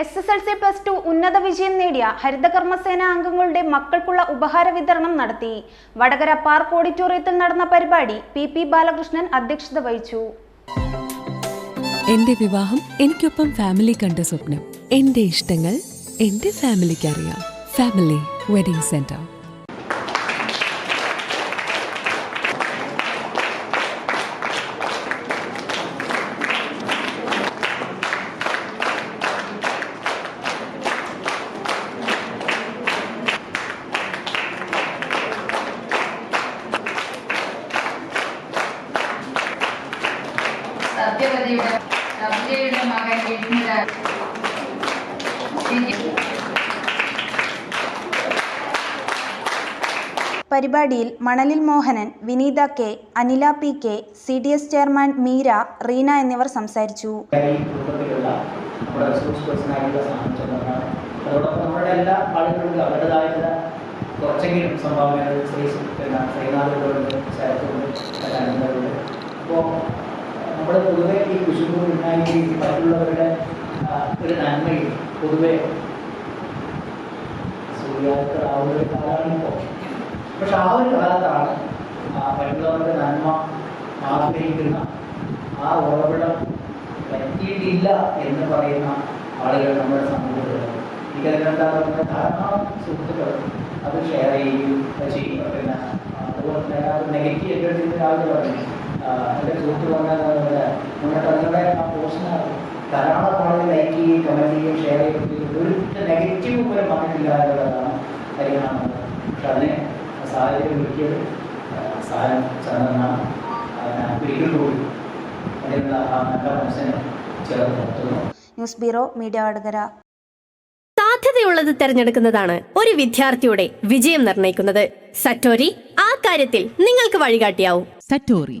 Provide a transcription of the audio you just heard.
S S L C plus two ഉന്നത വിജയം നേടിയ ഹരിതകർമ്മസേന അംഗങ്ങളുടെ മക്കൾക്കുള്ള ഉപഹാര വിതരണം നടത്തി. വടകര പാർക്ക് ഓഡിറ്റോറിയത്തിൽ നടന്ന പരിപാടി പി പി ബാലകൃഷ്ണൻ അധ്യക്ഷത വഹിച്ചു. എന്റെ വിവാഹം എനിക്കൊപ്പം ഫാമിലി കണ്ട സ്വപ്നം. എന്റെ ഇഷ്ടങ്ങൾ എന്റെ ഫാമിലിക്ക് അറിയാം. ഫാമിലി വെഡിങ് സെന്റർ സത്യവതിയുടെ സത്യയുടെ മകൻ വിഷ്ണുരാജ് പരിപാടിയിൽ മണലിൽ Mohanan Vineetha K Anila P K C D S chairman Meera Reena എന്നിവർ സംസാരിച്ചു. കുറച്ചെങ്കിലും സംഭാവനകൾ ശ്രീ ശരത്തുണ്ട് അപ്പോൾ പൊതുവെ ഈ കുശുമ്പ് വിനായി മറ്റുള്ളവരുടെ ഒരു നന്മയിൽ പൊതുവെ സൂര്യാക്കൾ ആ ഒരു കാലമാണ് പക്ഷെ ആ ഒരു കാലത്താണ് മറ്റുള്ളവരുടെ നന്മ ആഗ്രഹിക്കുന്ന ആ ഉറവിടം പറ്റിയിട്ടില്ല എന്ന് പറയുന്ന ആളുകൾ നമ്മുടെ സമൂഹത്തിൽ എനിക്കതിനെന്താ ധാരാളം സുഹൃത്തുക്കൾ അത് ഷെയർ ചെയ്യുകയും ചെയ്യും പിന്നെ അതുപോലെ തന്നെ ആ നെഗറ്റീവ് എന്റെ ആളുകൾ പറഞ്ഞു എന്റെ സുഹൃത്ത് പറഞ്ഞാൽ നമ്മുടെ തങ്ങളുടെ ആ പോസ്റ്റിന് ധാരാളം ആളുകൾ ലൈക്ക് ചെയ്യുകയും കമന്റ് ചെയ്യുകയും ഷെയർ ചെയ്യുകയും ഒരു നെഗറ്റീവ് പോലും വന്നിട്ടില്ല എന്നുള്ളതാണ് പക്ഷെ അതിനെ സാഹചര്യം ഒരുക്കിയത് സാധനം ചന്ദ്രനാണ് ഒരിക്കൽ കൂടി അതിനുള്ള ആ നല്ല മനസ്സിനെ ചേർത്ത് നിർത്തുന്നു. News bureau media Vadakara. സാധ്യതയുള്ളത് തിരഞ്ഞെടുക്കുന്നതാണ് ഒരു വിദ്യാർത്ഥിയുടെ വിജയം നിർണയിക്കുന്നത്. സറ്റോരി ആ കാര്യത്തിൽ നിങ്ങൾക്ക് വഴികാട്ടിയാവും. Satori,